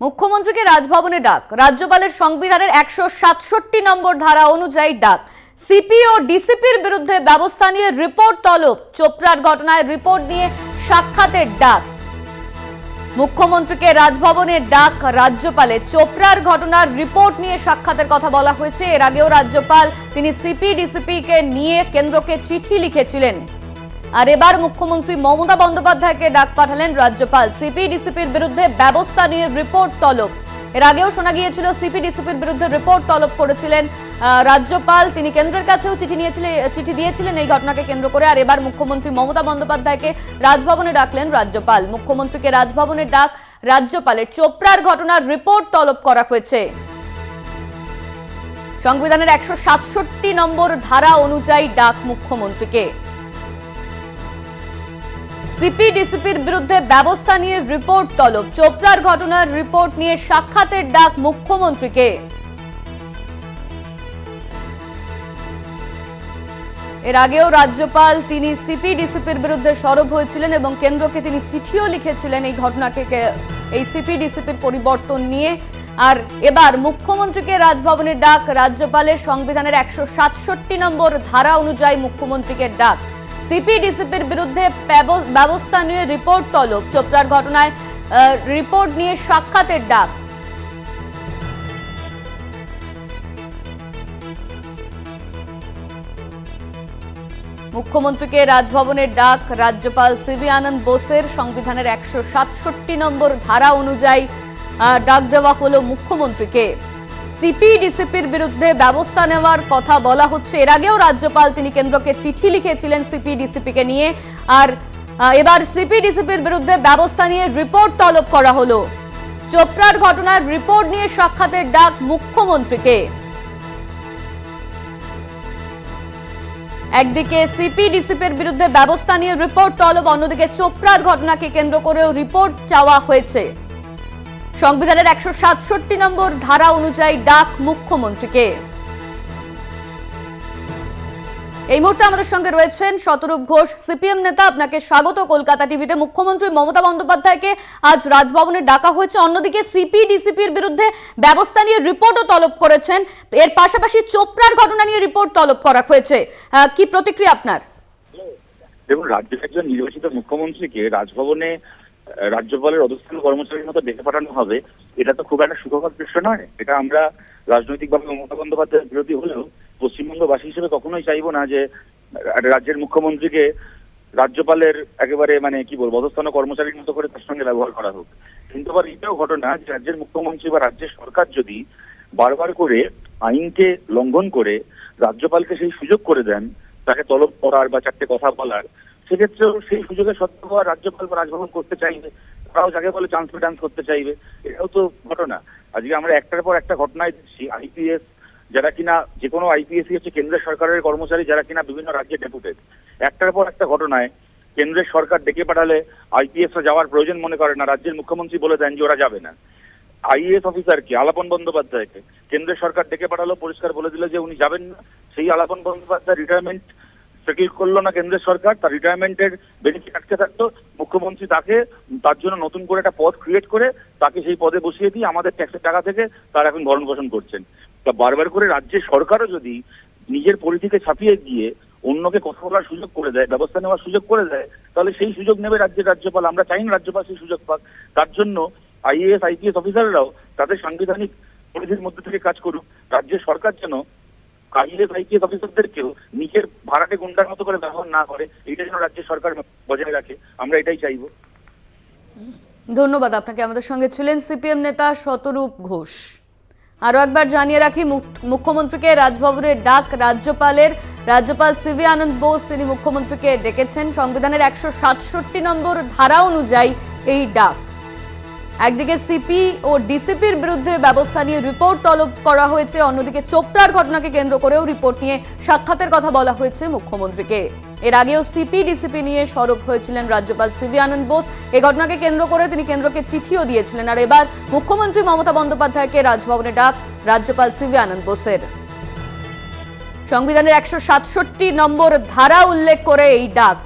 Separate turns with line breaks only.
মুখ্যমন্ত্রীকে রাজভবনে ডাক। রাজ্যপালের সংবিধানের একশো সাতষট্টি নম্বর ধারা অনুযায়ী ডাক। সিপি ও ডিসিপির বিরুদ্ধে ব্যবস্থা নিয়ে রিপোর্ট তলব। চোপড়ার ঘটনায় রিপোর্ট নিয়ে সাক্ষাতের ডাক। মুখ্যমন্ত্রীকে রাজভবনের ডাক। রাজ্যপালে চোপড়ার ঘটনার রিপোর্ট নিয়ে সাক্ষাতের কথা বলা হয়েছে। এর আগেও রাজ্যপাল, তিনি সিপি ডিসিপি কে নিয়ে কেন্দ্রকে চিঠি লিখেছিলেন। আর এবার মুখ্যমন্ত্রী মমতা বন্দ্যোপাধ্যায়কে ডাক পাঠালেন রাজ্যপাল। সিপি ডিসিপির বিরুদ্ধে ব্যবস্থা নিয়ে রিপোর্ট তলব। এর আগেও শোনা গিয়েছিল সিপি ডিসিপির বিরুদ্ধে রিপোর্ট তলব করেছিলেন রাজ্যপাল। তিনি কেন্দ্রের কাছেও চিঠি নিয়েছিলেন, চিঠি দিয়েছিলেন এই ঘটনাকে কেন্দ্র করে। আর এবার মুখ্যমন্ত্রী মমতা বন্দ্যোপাধ্যায়কে রাজভবনে ডাকলেন রাজ্যপাল। মুখ্যমন্ত্রীকে রাজভবনের ডাক রাজ্যপালের চোপড়ার ঘটনার রিপোর্ট তলব করা হয়েছে। সংবিধানের একশো সাতষট্টি নম্বর ধারা অনুযায়ী ডাক মুখ্যমন্ত্রীকে। সিপি ডিসিপির বিরুদ্ধে ব্যবস্থা নিয়ে রিপোর্ট তলব। চোপড়ার ঘটনার রিপোর্ট নিয়ে সাক্ষাতের ডাক মুখ্যমন্ত্রীকে। এর আগেও রাজ্যপাল তিনি সিপি ডিসিপির বিরুদ্ধে সরব হয়েছিলেন এবং কেন্দ্রকে তিনি চিঠিও লিখেছিলেন এই ঘটনাকে এই সিপি ডিসিপির পরিবর্তন নিয়ে। আর এবার মুখ্যমন্ত্রীকে রাজভবনের ডাক, রাজ্যপালের সংবিধানের একশো সাতষট্টি নম্বর ধারা অনুযায়ী মুখ্যমন্ত্রীকে ডাক। সিপি ডিসিপির বিরুদ্ধে ব্যব- ব্যবস্থা নিয়ে রিপোর্ট তলব। চোপড়ার ঘটনায় রিপোর্ট নিয়ে সাক্ষাতের ডাক। মুখ্যমন্ত্রীকে রাজভবনের ডাক, রাজ্যপাল সিবি আনন্দ বোসের সংবিধানের একশো সাতষট্টি নম্বর ধারা অনুযায়ী ডাক দেওয়া হলো মুখ্যমন্ত্রীকে। সিপি ডিসিপির বিরুদ্ধে ব্যবস্থা নেওয়ার কথা বলা হচ্ছে। এর আগেও রাজ্যপাল তিনি কেন্দ্রকে চিঠি লিখেছিলেন সিপি ডিসিপিকে নিয়ে। আর এবার সিপি ডিসিপির বিরুদ্ধে ব্যবস্থা নিয়ে রিপোর্ট তলব করা হলো। চোপড়ার ঘটনার রিপোর্ট নিয়ে সাক্ষাতের ডাক মুখ্যমন্ত্রীকে। একদিকে সিপি ডিসিপির বিরুদ্ধে ব্যবস্থা নিয়ে রিপোর্ট তলব, অন্যদিকে চোপড়ার ঘটনাকে কেন্দ্র করেও রিপোর্ট চাওয়া হয়েছে। সংবিধানের একশো সাতষট্টি নম্বর ধারা অনুযায়ী ডাক মুখ্যমন্ত্রীকে। এই মুহূর্তে আমাদের সঙ্গে রয়েছেন শতরূপ ঘোষ, সিপিএম নেতা, আপনাকে স্বাগত। কলকাতা টিভিতে মুখ্যমন্ত্রী মমতা বন্দ্যোপাধ্যায়কে আজ রাজভবনে ডাকা হয়েছে। অন্যদিকে সিপি ডিসিপির বিরুদ্ধে ব্যবস্থা নিয়ে রিপোর্টও তলব করেছেন। এর পাশাপাশি চোপড়ার ঘটনা নিয়ে রিপোর্ট তলব করা হয়েছে। কি প্রতিক্রিয়া আপনার?
দেখুন, রাজ্যের একজন নির্বাচিত মুখ্যমন্ত্রীকে রাজভবনে রাজ্যপালের অধস্থন কর্মচারীর মতো ডেকে পাঠানো হবে, এটা তো খুব একটা সুখকর দৃশ্য নয়। এটা আমরা রাজনৈতিকভাবে মমতা বন্দ্যোপাধ্যায়ের বিরোধী হলেও পশ্চিমবঙ্গবাসী হিসেবে কখনোই চাইব না যে রাজ্যের মুখ্যমন্ত্রীকে রাজ্যপালের একেবারে মানে কি বলব অধস্থান কর্মচারীর মতো করে তার সঙ্গে ব্যবহার করা হোক। কিন্তু আবার এটাও ঘটনা যে রাজ্যের মুখ্যমন্ত্রী বা রাজ্যের সরকার যদি বারবার করে আইনকে লঙ্ঘন করে রাজ্যপালকে সেই সুযোগ করে দেন, তাকে তলব করার বা চারটে কথা বলার সেক্ষেত্রেও সেই সুযোগে সদ্ব্যবহার রাজ্যপাল বা রাজভবন করতে চাইবে। তারাও যাকে বলে চান্স ডান্স করতে চাইবে, এটাও তো ঘটনা। আজকে আমরা একটার পর একটা ঘটনায় দেখছি আইপিএস যারা কিনা যে কোনো আইপিএসই হচ্ছে কেন্দ্রের সরকারের কর্মচারী, যারা কিনা বিভিন্ন রাজ্যে ডেপুটেড একটার পর একটা ঘটনায় কেন্দ্রের সরকার ডেকে পাঠালে আইপিএস যাওয়ার প্রয়োজন মনে করে না, রাজ্যের মুখ্যমন্ত্রী বলে দেন যে ওরা যাবে না। আইএএস অফিসারকে আলাপন বন্দ্যোপাধ্যায়কে, কেন্দ্রের সরকার ডেকে পাঠালো, পরিষ্কার বলে দিল যে উনি যাবেন না। সেই আলাপন বন্দ্যোপাধ্যায় রিটায়ারমেন্ট সেটেল করল না কেন্দ্রের সরকার, তার রিটায়ারমেন্টের বেনিফিট আটকে থাকতো। মুখ্যমন্ত্রী তাকে তার জন্য নতুন করে একটা পদ ক্রিয়েট করে তাকে সেই পদে বসিয়ে দিয়ে আমাদের ট্যাক্সের টাকা থেকে তার এখন ভরণ পোষণ করছেন। তা বারবার করে রাজ্যের সরকারও যদি নিজের পরিধিকে ছাপিয়ে গিয়ে অন্যকে কথা বলার সুযোগ করে দেয়, ব্যবস্থা নেওয়ার সুযোগ করে দেয়, তাহলে সেই সুযোগ নেবে রাজ্যের রাজ্যপাল। আমরা চাই না রাজ্যপাল সেই সুযোগ পাক। তার জন্য আইএএস আইপিএস অফিসাররাও তাদের সাংবিধানিক পরিধির মধ্যে থেকে কাজ করুক। রাজ্যের সরকার যেন আইএএস আইপিএস অফিসারদেরকেও নিজের ভাড়াটে গুন্ডার মতো করে ব্যবহার না করে, এটা যেন রাজ্যের সরকার বজায় রাখে, আমরা এটাই চাইব।
ধন্যবাদ আপনাকে। আমাদের সঙ্গে ছিলেন সিপিএম নেতা শতরূপ ঘোষ। আরও একবার জানিয়ে রাখি, মুখ- মুখ্যমন্ত্রীকে রাজভবনের ডাক রাজ্যপালের। রাজ্যপাল সিভি আনন্দ বোস, তিনি মুখ্যমন্ত্রীকে ডেকেছেন। সংবিধানের একশো সাতষট্টি নম্বর ধারা অনুযায়ী এই ডাক। একদিকে সিপি ও ডিসিপির বিরুদ্ধে ব্যবস্থা নিয়ে রিপোর্ট তলব করা হয়েছে, অন্যদিকে চোপড়ার ঘটনাকে কেন্দ্র করেও রিপোর্ট নিয়ে সাক্ষাতের কথা বলা হয়েছে মুখ্যমন্ত্রীকে। এর আগেও সিপি, ডিসিপি নিয়ে সরব হয়েছিলেন রাজ্যপাল সিভি আনন্দ বোস। এই ঘটনাকে কেন্দ্র করে তিনি কেন্দ্রকে চিঠিও দিয়েছিলেন। আর এবার মুখ্যমন্ত্রী মমতা বন্দ্যোপাধ্যায়কে রাজভবনে ডাক রাজ্যপাল সিভি আনন্দ বোসের। সংবিধানের একশো সাতষট্টি নম্বর ধারা উল্লেখ করে এই ডাক।